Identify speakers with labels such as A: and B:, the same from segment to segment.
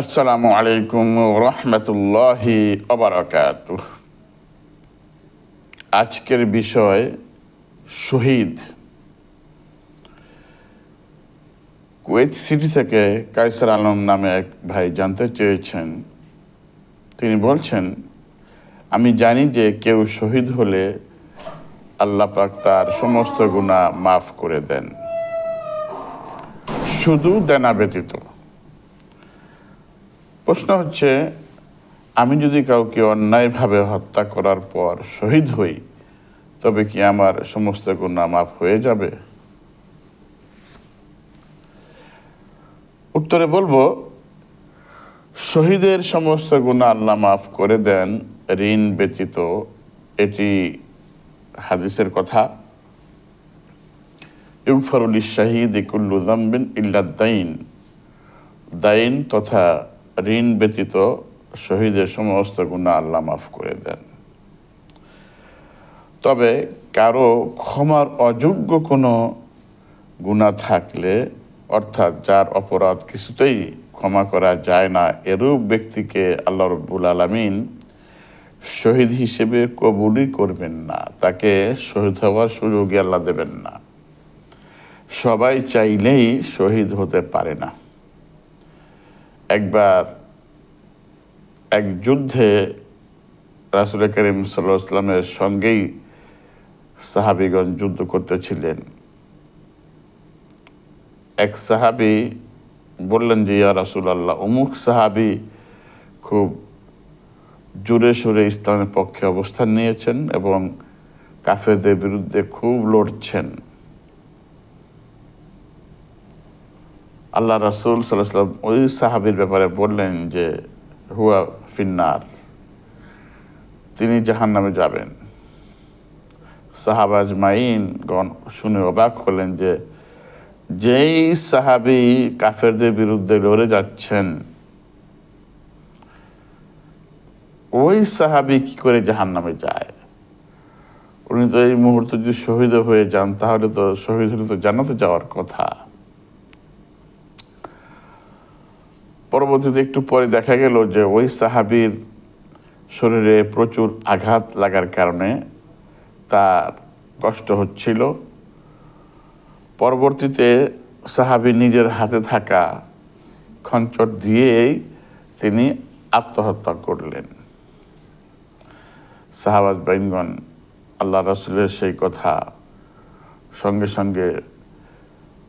A: আসসালামু আলাইকুম রহমতুল্লাহি অবরাকাত আজকের বিষয় শহীদ। কুয়েত সিটি থেকে কায়সার আলম নামে এক ভাই জানতে চেয়েছেন। তিনি বলছেন, আমি জানি যে কেউ শহীদ হলে আল্লাহ পাক তার সমস্ত গুণা মাফ করে দেন। শুধু দেনা ব্যতীত। প্রশ্ন হচ্ছে, আমি যদি কাউকে অন্যায়ভাবে হত্যা করার পর শহীদ হই, তবে কি আমার সমস্ত গুণা মাফ হয়ে যাবে? উত্তরে বলব, শহীদের সমস্ত গুণা আল্লাহ মাফ করে দেন ঋণ ব্যতীত। এটি হাদিসের কথা। ইউফারুল শাহিদ ইকুল্লু দাম্বিন ইল্লাদ্দাইন দাইন তথা ঋণ ব্যতীত শহীদের সমস্ত গুণা আল্লাহ মাফ করে দেন। তবে কারও ক্ষমার অযোগ্য কোনো গুণা থাকলে, অর্থাৎ যার অপরাধ কিছুতেই ক্ষমা করা যায় না, এরূপ ব্যক্তিকে আল্লাহ রব্বুল আলমিন শহীদ হিসেবে কবুলই করবেন না। তাকে শহীদ হওয়ার সুযোগই আল্লাহ দেবেন না। সবাই চাইলেই শহীদ হতে পারে না। একবার এক যুদ্ধে রাসুল করিম সাল্লামের সঙ্গেই সাহাবিগঞ্জ যুদ্ধ করতেছিলেন। এক সাহাবি বললেন যে, ইয়া রাসুল আল্লাহ অমুক সাহাবি খুব জোরে সোরে ইসলামের পক্ষে অবস্থান নিয়েছেন এবং কাফেরদের বিরুদ্ধে খুব লড়ছেন। আল্লাহ রাসুল সাল্লাম ওই সাহাবির ব্যাপারে বললেন যে, হুয়া ফিন্নার, তিনি জাহান নামে যাবেন। সাহাবাজ মাইন গণ শুনে অবাক হলেন যে, যেই সাহাবি কাফেরদের বিরুদ্ধে লড়ে যাচ্ছেন, ওই সাহাবি কি করে জাহান নামে যায়? উনি তো এই মুহূর্তে যদি শহীদ হয়ে যান, তাহলে তো শহীদ হলে তো জানাতে যাওয়ার কথা। পরবর্তীতে একটু পরে দেখা গেল যে ওই সাহাবির শরীরে প্রচুর আঘাত লাগার কারণে তার কষ্ট হচ্ছিল। পরবর্তীতে সাহাবি নিজের হাতে থাকা খঞ্চট দিয়েই তিনি আত্মহত্যা করলেন। সাহাবাজ বাইনগণ, আল্লাহ রসুলের সেই কথা সঙ্গে সঙ্গে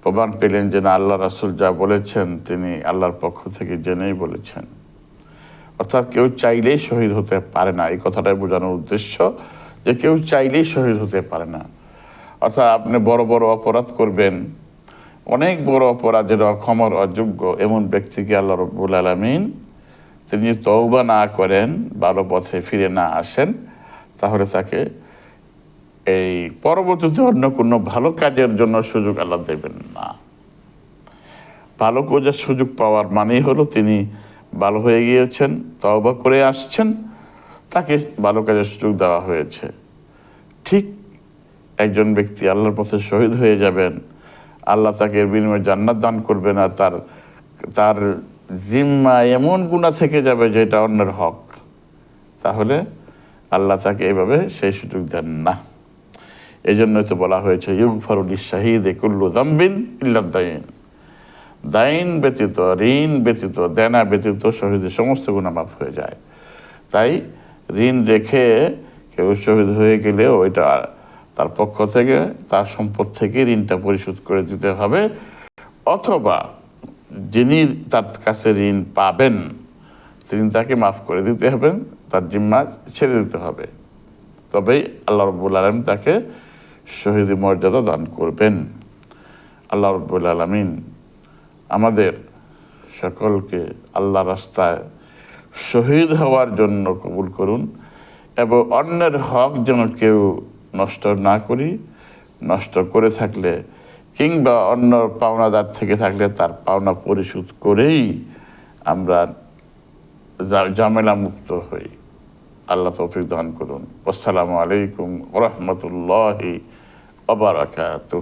A: প্রমাণ পেলেন যে না, আল্লাহ রাসুল যা বলেছেন তিনি আল্লাহর পক্ষ থেকে জেনেই বলেছেন। অর্থাৎ কেউ চাইলেই শহীদ হতে পারে না। এই কথাটাই বোঝানোর উদ্দেশ্য যে কেউ চাইলেই শহীদ হতে পারে না। অর্থাৎ আপনি বড় বড় অপরাধ করবেন, অনেক বড় অপরাধের অক্ষমর অযোগ্য এমন ব্যক্তিকে আল্লাহ রব্বুল আলমিন তিনি তৌবা না করেন, ভালো পথে ফিরে না আসেন, তাহলে তাকে এই পরবর্তীতে অন্য কোনো ভালো কাজের জন্য সুযোগ আল্লাহ দেবেন না। ভালো কাজের সুযোগ পাওয়ার মানেই হলো তিনি ভালো হয়ে গিয়েছেন, তওবা করে আসছেন, তাকে ভালো কাজের সুযোগ দেওয়া হয়েছে। ঠিক একজন ব্যক্তি আল্লাহর পথে শহীদ হয়ে যাবেন, আল্লাহ তাকে এর বিনিময়ে জান্নাত দান করবেন আর তার তার জিম্মা এমন গুণা থেকে যাবে যেটা অন্যের হক। তাহলে আল্লাহ তাকে এভাবে সেই সুযোগ দেন না। এই জন্যই তো বলা হয়েছে ইউগ ফারুল শাহিদ একুল্লু দাম্বিন ইল্লাদ্দাইন দাইন। ব্যতীত, ঋণ ব্যতীত, দেনা ব্যতীত শহীদের সমস্ত গুণা মাফ হয়ে যায়। তাই ঋণ রেখে কেউ শহীদ হয়ে গেলে ওইটা তার পক্ষ থেকে, তার সম্পদ থেকে ঋণটা পরিশোধ করে দিতে হবে। অথবা যিনি তার কাছে ঋণ পাবেন, তিনি তাকে মাফ করে দিতে হবেন, তার জিম্মা ছেড়ে দিতে হবে। তবেই আল্লাহ রব্বুল আলম তাকে শহীদ মর্যাদা দান করবেন। আল্লাহ রব্বুল আলমিন আমাদের সকলকে আল্লাহ রাস্তায় শহীদ হওয়ার জন্য কবুল করুন এবং অন্যের হক যেন কেউ নষ্ট না করি, নষ্ট করে থাকলে কিংবা অন্য পাওনাদার থেকে থাকলে তার পাওনা পরিশোধ করেই আমরা ঝামেলা মুক্ত হই। আল্লাহ তৌফিক দান করুন। আসসালামু আলাইকুম রহমতুল্লাহি وبركاته